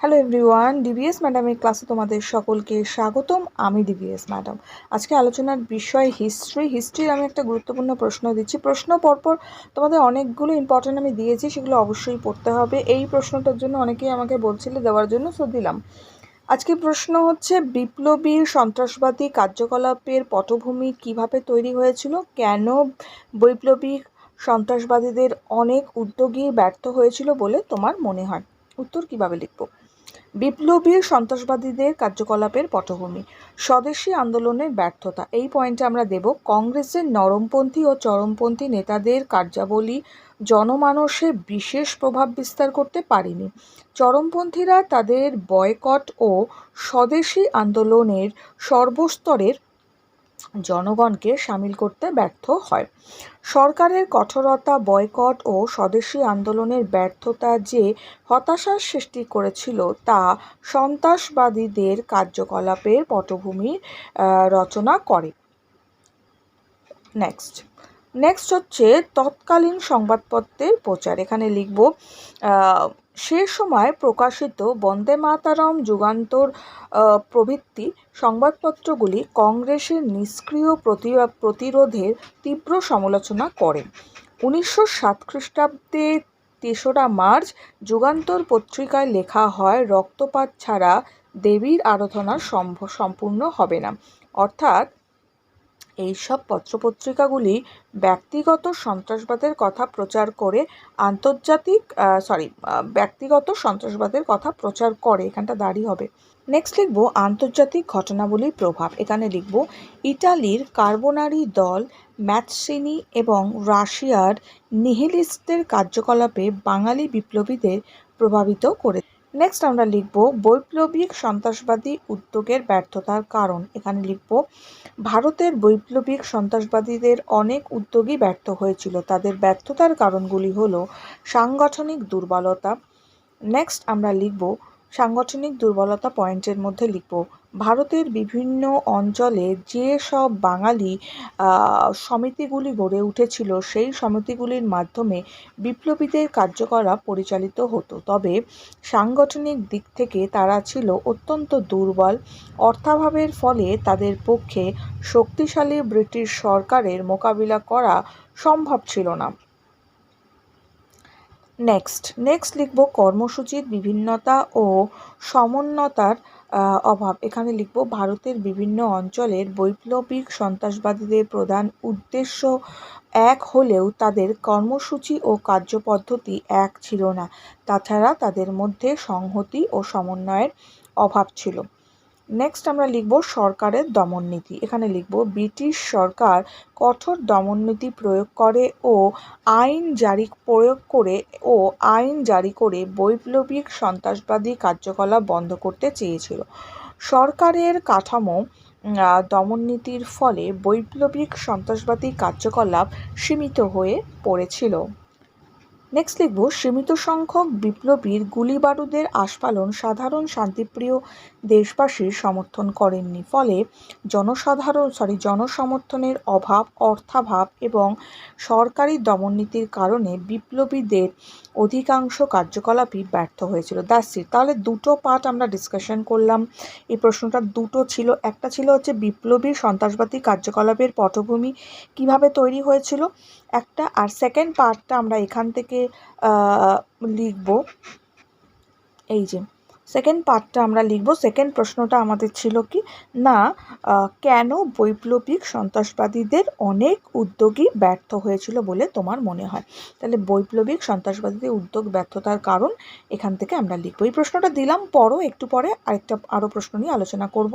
Hello everyone DBS ম্যাডামের ক্লাসে তোমাদের সকলকে স্বাগতম। আমি ডিবিএস ম্যাডাম আজকে আলোচনার বিষয় হিস্ট্রি হিস্ট্রির আমি একটা গুরুত্বপূর্ণ প্রশ্ন দিচ্ছি। প্রশ্ন পরপর তোমাদের অনেকগুলো ইম্পর্টেন্ট আমি দিয়েছি, সেগুলো অবশ্যই পড়তে হবে। এই প্রশ্নটার জন্য অনেকেই আমাকে বলছিলে দেওয়ার জন্য সো দিলাম। আজকে প্রশ্ন হচ্ছে, বিপ্লবী সন্ত্রাসবাদী কার্যকলাপের পটভূমি কীভাবে তৈরি হয়েছিল? কেন বৈপ্লবী সন্ত্রাসবাদীদের অনেক উদ্যোগী ব্যর্থ হয়েছিল বলে তোমার মনে হয়? উত্তর কীভাবে লিখব? বিপ্লবী সন্ত্রাসবাদীদের কার্যকলাপের পটভূমি। স্বদেশী আন্দোলনের ব্যর্থতা। এই পয়েন্টে আমরা দেব কংগ্রেসের নরমপন্থী ও চরমপন্থী নেতাদের কার্যাবলী। জনমানসে বিশেষ প্রভাব বিস্তার করতে পারেনি। চরমপন্থীরা তাদের বয়কট ও স্বদেশী আন্দোলনের সর্বস্তরের জনগণকে সামিল করতে ব্যর্থ হয়। সরকারের কঠোরতা, বয়কট ও স্বদেশী আন্দোলনের ব্যর্থতা যে হতাশার সৃষ্টি করেছিল তা সন্ত্রাসবাদীদের কার্যকলাপের পটভূমি রচনা করে। নেক্সট নেক্সট হচ্ছে তৎকালীন সংবাদপত্রের প্রচার। এখানে লিখব সে সময় প্রকাশিত বন্দে মাতারম যুগান্তর প্রভৃতি সংবাদপত্রগুলি কংগ্রেসের নিষ্ক্রিয় প্রতিরোধের তীব্র সমালোচনা করে। উনিশশো সাত খ্রিস্টাব্দে তেসরা মার্চ যুগান্তর পত্রিকায় লেখা হয়, রক্তপাত ছাড়া দেবীর আরাধনা সম্ভব সম্পূর্ণ হবে না। অর্থাৎ এইসব পত্রপত্রিকাগুলি ব্যক্তিগত সন্ত্রাসবাদের কথা প্রচার করে আন্তর্জাতিক সরি ব্যক্তিগত সন্ত্রাসবাদের কথা প্রচার করে। এখানটা দাঁড়িয়ে হবে। নেক্সট লিখব আন্তর্জাতিক ঘটনাবলীর প্রভাব। এখানে লিখব, ইটালির কার্বোনারি দল ম্যাথসিনি এবং রাশিয়ার নিহিলিস্টদের কার্যকলাপে বাঙালি বিপ্লবীদের প্রভাবিত করে নেক্সট আমরা লিখব বৈপ্লবিক সন্ত্রাসবাদী উদ্যোগের ব্যর্থতার কারণ। এখানে লিখব, ভারতের বৈপ্লবিক সন্ত্রাসবাদীদের অনেক উদ্যোগই ব্যর্থ হয়েছিল। তাদের ব্যর্থতার কারণগুলি হল সাংগঠনিক দুর্বলতা। নেক্সট আমরা লিখব সাংগঠনিক দুর্বলতা পয়েন্টের মধ্যে লিখব, ভারতের বিভিন্ন অঞ্চলে যে সব বাঙালি সমিতিগুলি গড়ে উঠেছিল, সেই সমিতিগুলির মাধ্যমে বিপ্লবীদের কার্যকলাপ পরিচালিত হতো। তবে সাংগঠনিক দিক থেকে তারা ছিল অত্যন্ত দুর্বল। অর্থাভাবের ফলে তাদের পক্ষে শক্তিশালী ব্রিটিশ সরকারের মোকাবিলা করা সম্ভব ছিল না। নেক্সট নেক্সট লিখব কর্মসূচির বিভিন্নতা ও সমন্বতার অভাব। এখানে লিখব ভারতের বিভিন্ন অঞ্চলের বৈপ্লবিক সন্ত্রাসবাদীদের প্রধান উদ্দেশ্য এক হলেও তাদের কর্মসূচি ও কার্যপদ্ধতি এক ছিল না। তাছাড়া তাদের মধ্যে সংহতি ও সমন্বয়ের অভাব ছিল। নেক্সট আমরা লিখব সরকারের দমননীতি এখানে লিখব, ব্রিটিশ সরকার কঠোর দমননীতি প্রয়োগ করে ও আইন জারি প্রয়োগ করে ও আইন জারি করে বৈপ্লবিক সন্ত্রাসবাদী কার্যকলাপ বন্ধ করতে চেয়েছিল। সরকারের কাঠামো দমননীতির ফলে বৈপ্লবিক সন্ত্রাসবাদী কার্যকলাপ সীমিত হয়ে পড়েছিল। নেক্সট লিখব, সীমিত সংখ্যক বিপ্লবীর গুলি বারুদের সাধারণ শান্তিপ্রিয় দেশবাসীর সমর্থন করেননি। ফলে জনসাধারণ সরি জনসমর্থনের অভাব, অর্থাভাব এবং সরকারি দমননীতির কারণে বিপ্লবীদের অধিকাংশ কার্যকলাপই ব্যর্থ হয়েছিল। ইট তাহলে দুটো পার্ট আমরা ডিসকাশন করলাম। এই প্রশ্নটা দুটো ছিল। একটা ছিল হচ্ছে বিপ্লবী সন্ত্রাসবাদী কার্যকলাপের পটভূমি কীভাবে তৈরি হয়েছিল। একটা আর সেকেন্ড পার্টটা আমরা এখান থেকে লিখব। এই যে সেকেন্ড পার্টটা আমরা লিখব। সেকেন্ড প্রশ্নটা আমাদের ছিল কি, না কেন বৈপ্লবিক সন্ত্রাসবাদীদের অনেক উদ্যোগী ব্যর্থ হয়েছিল বলে তোমার মনে হয়? তাহলে বৈপ্লবিক সন্ত্রাসবাদীদের উদ্যোগ ব্যর্থতার কারণ এখান থেকে আমরা লিখব। এই প্রশ্নটা দিলাম পরও একটু পরে আরেকটা আরও প্রশ্ন নিয়ে আলোচনা করব।